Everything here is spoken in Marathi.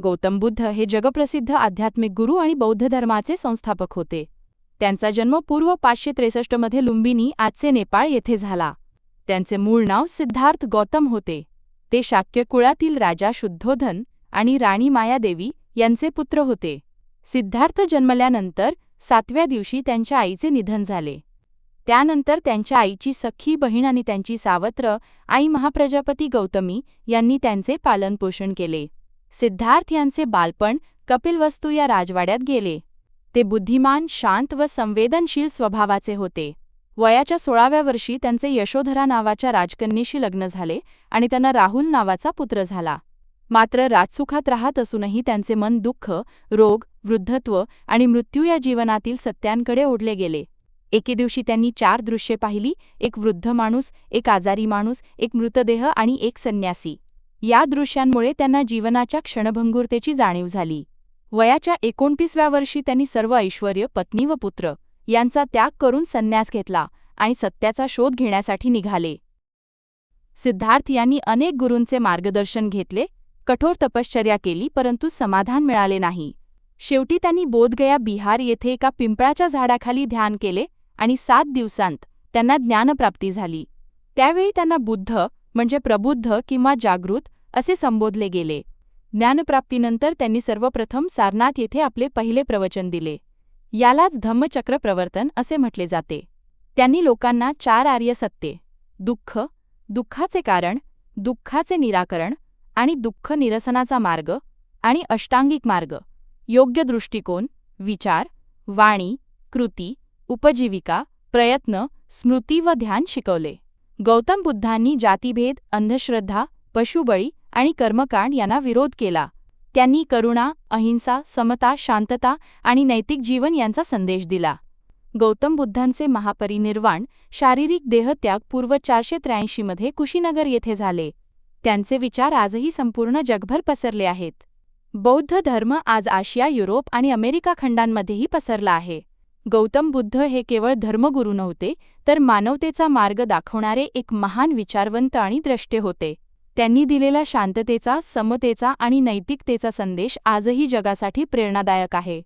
गौतम बुद्ध हे जगप्रसिद्ध आध्यात्मिक गुरु आणि बौद्ध धर्माचे संस्थापक होते. त्यांचा जन्म पूर्व पाचशे त्रेसष्टमध्ये लुंबिनी आजचे नेपाळ येथे झाला. त्यांचे मूळ नाव सिद्धार्थ गौतम होते. ते शाक्य कुळातील राजा शुद्धोधन आणि राणी मायादेवी यांचे पुत्र होते. सिद्धार्थ जन्मल्यानंतर सातव्या दिवशी त्यांच्या आईचे निधन झाले. त्यानंतर त्यांच्या आईची सख्खी बहीण आणि त्यांची सावत्र आई महाप्रजापती गौतमी यांनी त्यांचे पालनपोषण केले. सिद्धार्थ यांचे बालपण कपिलवस्तू या राजवाड्यात गेले. ते बुद्धिमान शांत व संवेदनशील स्वभावाचे होते. वयाच्या सोळाव्या वर्षी त्यांचे यशोधरा नावाच्या राजकन्येशी लग्न झाले आणि त्यांना राहुल नावाचा पुत्र झाला. मात्र राजसुखात राहत असूनही त्यांचे मन दुःख रोग वृद्धत्व आणि मृत्यू या जीवनातील सत्यांकडे ओढले गेले. एके दिवशी त्यांनी चार दृश्ये पाहिली एक वृद्ध माणूस एक आजारी माणूस एक मृतदेह आणि एक संन्यासी. या दृश्यांमुळे त्यांना जीवनाच्या क्षणभंगुरतेची जाणीव झाली. वयाच्या एकोणतीसव्या वर्षी त्यांनी सर्व ऐश्वर्य पत्नी व पुत्र यांचा त्याग करून संन्यास घेतला आणि सत्याचा शोध घेण्यासाठी निघाले. सिद्धार्थ यांनी अनेक गुरूंचे मार्गदर्शन घेतले कठोर तपश्चर्या केली परंतु समाधान मिळाले नाही. शेवटी त्यांनी बोधगया बिहार येथे एका पिंपळाच्या झाडाखाली ध्यान केले आणि सात दिवसांत त्यांना ज्ञानप्राप्ती झाली. त्यावेळी त्यांना बुद्ध म्हणजे प्रबुद्ध किंवा जागृत असे संबोधले गेले. ज्ञानप्राप्तीनंतर त्यांनी सर्वप्रथम सारनाथ येथे आपले पहिले प्रवचन दिले. यालाच धम्मचक्र प्रवर्तन असे म्हटले जाते. त्यांनी लोकांना चार आर्य सत्ये दुःख दुःखाचे कारण दुःखाचे निराकरण आणि दुःख निरसनाचा मार्ग आणि अष्टांगिक मार्ग योग्य दृष्टिकोन विचार वाणी कृती उपजीविका प्रयत्न स्मृती व ध्यान शिकवले. गौतम बुद्धांनी जातीभेद अंधश्रद्धा पशुबळी आणि कर्मकांड यांना विरोध केला. त्यांनी करुणा अहिंसा समता शांतता आणि नैतिक जीवन यांचा संदेश दिला. गौतम बुद्धांचे महापरिनिर्वाण शारीरिक देहत्याग पूर्व चारशे त्र्याऐंशीमध्ये कुशीनगर येथे झाले. त्यांचे विचार आजही संपूर्ण जगभर पसरले आहेत. बौद्ध धर्म आज आशिया युरोप आणि अमेरिका खंडांमध्येही पसरला आहे. गौतम बुद्ध हे केवळ धर्मगुरू नव्हते तर मानवतेचा मार्ग दाखवणारे एक महान विचारवंत आणि द्रष्टे होते. त्यांनी दिलेला शांततेचा समतेचा आणि नैतिकतेचा संदेश आजही जगासाठी प्रेरणादायक आहे.